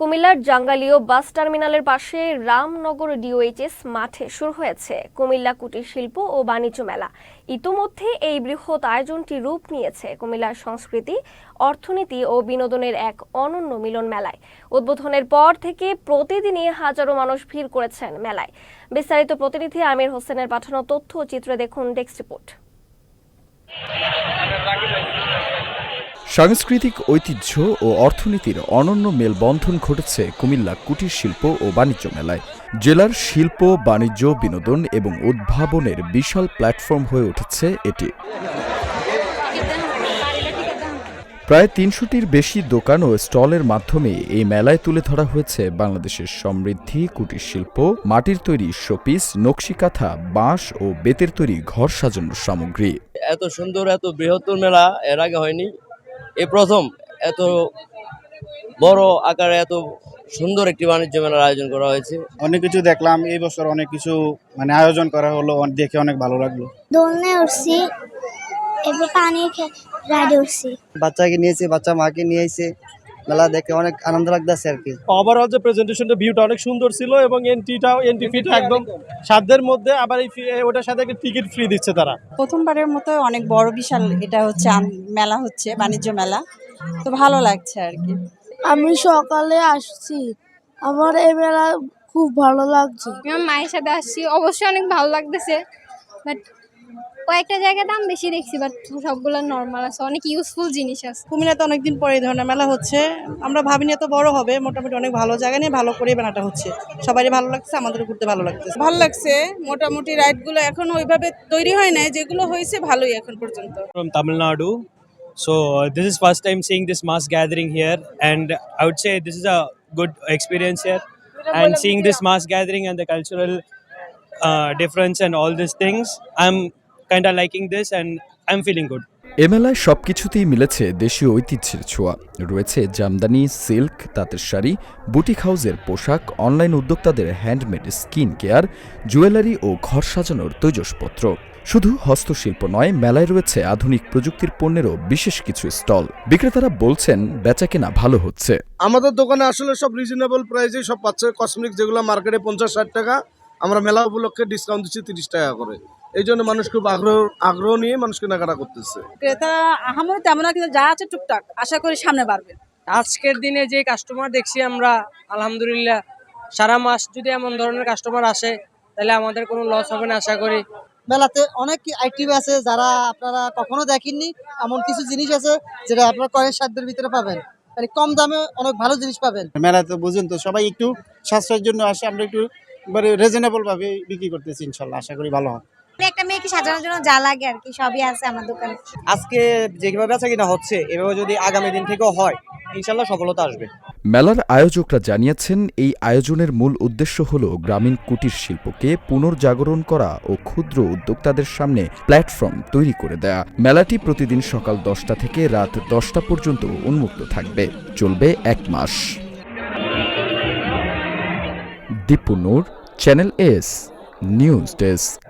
কুমিল্লার জাঙ্গালীয় বাস টার্মিনালের পাশে রামনগর ডিওএইচএস মাঠে শুরু হয়েছে কুমিল্লা কুটির শিল্প ও বাণিজ্য মেলা। ইতোমধ্যে এই বৃহৎ আয়োজনটি রূপ নিয়েছে কুমিল্লার সংস্কৃতি, অর্থনীতি ও বিনোদনের এক অনন্য মিলন মেলায়। উদ্বোধনের পর থেকে প্রতিদিনই হাজারো মানুষ ভিড় করেছেন মেলায়। বিস্তারিত প্রতিনিধি আমির হোসেনের পাঠানো তথ্য চিত্রে দেখুন ডেস্ক রিপোর্ট। সাংস্কৃতিক ঐতিহ্য ও অর্থনীতির অনন্য মেলবন্ধন ঘটেছে কুমিল্লা কুটির শিল্প ও বাণিজ্য মেলায়। জেলার শিল্প, বাণিজ্য, বিনোদন এবং উদ্ভাবনের বিশাল প্ল্যাটফর্ম হয়ে উঠেছে এটি। প্রায় তিনশোটির বেশি দোকান ও স্টলের মাধ্যমে এই মেলায় তুলে ধরা হয়েছে বাংলাদেশের সমৃদ্ধি, কুটির শিল্প, মাটির তৈরি শোপিস, নকশিকাঁথা, বাঁশ ও বেতের তৈরি ঘর সাজানোর সামগ্রী। এত সুন্দর, এত বৃহত্তর মেলা এর আগে হয়নি। এই প্রথম এত বড় আকারে এত সুন্দর একটি বাণিজ্য মেলার আয়োজন করা হয়েছে। অনেক কিছু দেখলাম এই বছর অনেক কিছু মানে আয়োজন করা হলো দেখে অনেক ভালো লাগল। দোলনে উঠছি এবার পানি রাইডে উঠছি বাচ্চাকে নিয়েছে বাচ্চা মাকে নিয়েছে। মেলা দেখে অনেক আনন্দ লাগতেছে আর কি। ওভারঅল যে প্রেজেন্টেশনটা ভিউটা অনেক সুন্দর ছিল এবং এন্ট্রিটাও এন্ট্রি ফিটা একদম সাধ্যের মধ্যে আবার এই ওটার সাথে টিকিট ফ্রি দিচ্ছে তারা। প্রথমবারের মতো অনেক বড় বিশাল এটা হচ্ছে মেলা হচ্ছে বাণিজ্য মেলা। তো ভালো লাগছে আর কি। আমি সকালে আসছি। আমার এই মেলা খুব ভালো লাগছে। আমি মায়ের সাথে আসছি। অবশ্যই অনেক ভালো লাগতেছে। বাট কয়েকটা জায়গায় দাম বেশি দেখছি বাট সবগুলো নর্মাল আছে অনেক ইউজফুল জিনিস আছে। কুমিল্লাতে অনেকদিন পরে এই ধরনের মেলা হচ্ছে। আমরা ভাবিনি এত বড় হবে মোটামুটি অনেক ভালো জায়গা নিয়ে ভালো করে মেলাটা হচ্ছে। সবারই ভালো লাগছে আমাদের ঘুরতে ভালো লাগছে ভালো লাগছে মোটামুটি রাইডগুলো এখন ওইভাবে তৈরি হয় না যেগুলো হয়েছে ভালোই এখন পর্যন্ত। Tamil Nadu so this this first time time this mass mass gathering here and I would say this is a good experience here and seeing this mass gathering and the cultural uh, difference and all these things I'm kind of liking this, and I'm feeling good. এ মেলায় সবকিছুতেই মিলেছে দেশীয় ঐতিহ্যের ছোঁয়া। রয়েছে Jamdani silk তাঁতের sari boutique হাউসের পোশাক অনলাইন উদ্যোক্তাদের হ্যান্ডমেড স্কিন কেয়ার জুয়েলারি ও ঘর সাজানোর তৈজসপত্র। শুধু হস্তশিল্প নয় মেলায় রয়েছে আধুনিক প্রযুক্তির পণ্যেরও বিশেষ কিছু স্টল। বিক্রেতারা বলছেন বেচাকেনা ভালো হচ্ছে। আমাদের দোকানে আসলে সব রিজনেবল প্রাইসে সব পাচ্ছে। কসমেটিক যেগুলো মার্কেটে পঞ্চাশ ষাট টাকা আমরা মেলা উপলক্ষে ডিসকাউন্ট দিচ্ছি তিরিশ টাকা করে। এই জন্য মানুষ খুব আগ্রহ আগ্রহ নিয়ে মানুষ কেনাকাটা করতেছে। ক্রেতা আহামরি তেমন কিন্তু যা আছে টুকটাক আশা করি সামনে বাড়বে। আজকের দিনে যে কাস্টমার দেখছি আমরা আলহামদুলিল্লাহ সারা মাস যদি এমন ধরনের কাস্টমার আসে তাহলে আমাদের কোনো লস হবে না আশা করি। মেলাতে অনেক আইটেম আছে যারা আপনারা কখনো দেখেননি এমন কিছু জিনিস আছে যেটা আপনারা কয়েক সাধ্যের ভিতরে পাবেন। মানে কম দামে অনেক ভালো জিনিস পাবেন। মেলাতে বুঝুন তো সবাই একটু সাশ্রয়ের জন্য আসে আমরা একটু মানে রিজনেবল ভাবে বিক্রি করতেছি ইনশাল্লাহ আশা করি ভালো হবে একটা মেয়েকে সাজানোর জন্য যা লাগে আর কি সবই আছে আমার দোকানে। আজকে যেভাবে বেচা কিনা হচ্ছে এভাবে যদি আগামী দিন থেকেও হয় ইনশাল্লাহ সফলতা আসবে। মেলার আয়োজকরা জানিয়েছেন এই আয়োজনের মূল উদ্দেশ্য হল গ্রামীণ কুটির শিল্পকে পুনর্জাগরণ করা ও ক্ষুদ্র উদ্যোক্তাদের সামনে প্ল্যাটফর্ম তৈরি করে দেয়া। মেলাটি প্রতিদিন সকাল দশটা থেকে রাত দশটা পর্যন্ত উন্মুক্ত থাকবে। চলবে এক মাস। দীপুনুর চ্যানেল এস নিউজ ডেস্ক